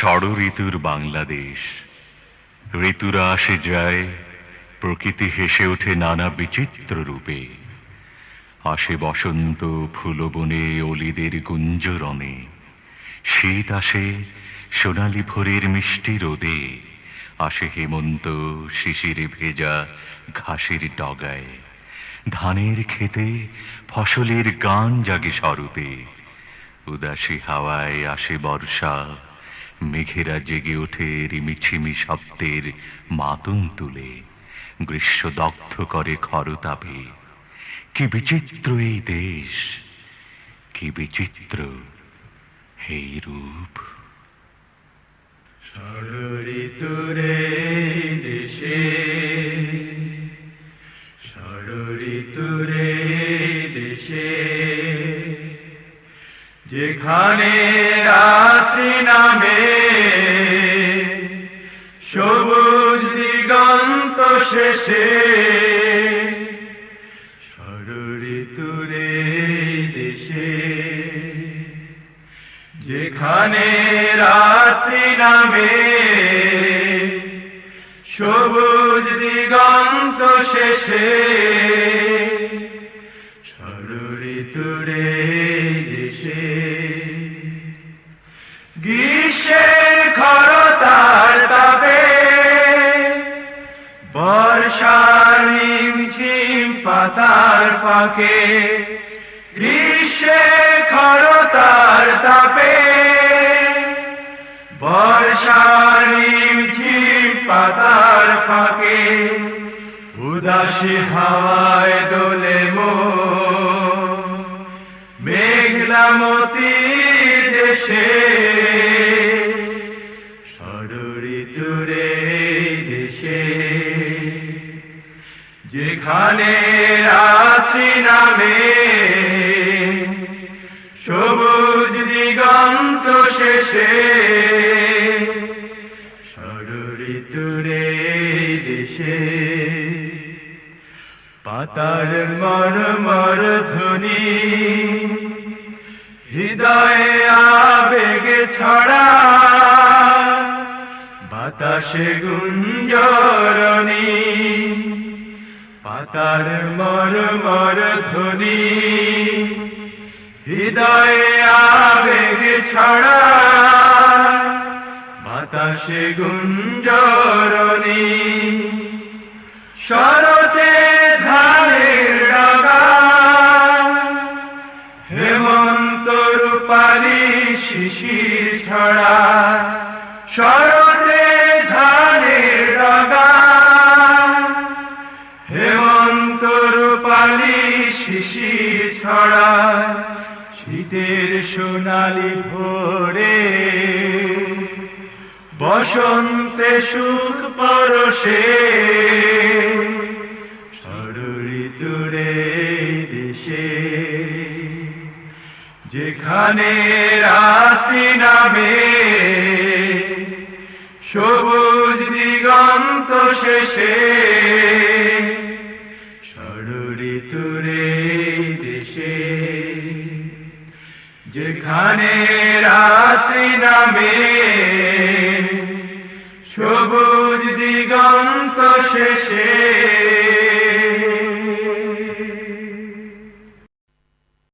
ষড় ঋতুর বাংলাদেশ। ঋতুরা আসে যায়, প্রকৃতি হেসে ওঠে নানা বিচিত্র রূপে। আসে বসন্ত ফুলবনে অলিদের গুঞ্জরণে। শীত আসে সোনালি ভোরের মিষ্টি রোদে। আসে হেমন্ত শিশিরে ভেজা ঘাসের ডগায়। ধানের খেতে ফসলের গান জাগে স্বরূপে। উদাসী হাওয়ায় আসে বর্ষা মেঘেরা জেগে ওঠে রিমিছিমি শব্দের মাতুম তুলে। গ্রীষ্ম দগ্ধ করে খরতাপে। কি বিচিত্র এই দেশ! কি বিচিত্র এই রূপ! ষড়ঋতুরে দেশে ষড়ঋতুরে দেশে। যেখানে রাত্রি নামে সবুজ দিগন্ত শেষে যেখানে রাত্রি নামে সবুজ দিগন্ত শেষে ষড়ঋতুরে দেশে গ্রীষ্মের খরতার তাপে বর্ষার ঝিম পাতার পাকে গ্রীষ্মে খরতার তাপে বর্ষার ঝিম পাতার ফাঁকে। উদাসী হাওয়ায় দোলে মো মেঘলামতি দেশে। ষড়ঋতুরে দেশে। যেখানে রাত্রি নামে সবুজ দিগন্ত শেষে। ষড়ঋতুরে দেশে। পাতার মর মর ধ্বনি হৃদয়ে আবেগে ছড়া, বাতাসে গুঞ্জরণী, পাতার মর মর ধ্বনি, হৃদয়ে আবেগে ছড়া, বাতাসে গুঞ্জরণী। শরতে রূপালী শিশির ছড়া। শরতে ধানের ডাগা। হেমন্ত রূপালী শিশির ছড়া। শীতের সোনালি ভোরে। বসন্তে সুখ পরশে। যেখানে রাত্রি নামে সবুজ দিগন্ত শেষে ষড়ঋতুরে দেশে। যেখানে রাত্রি নামে সবুজ দিগন্ত শেষে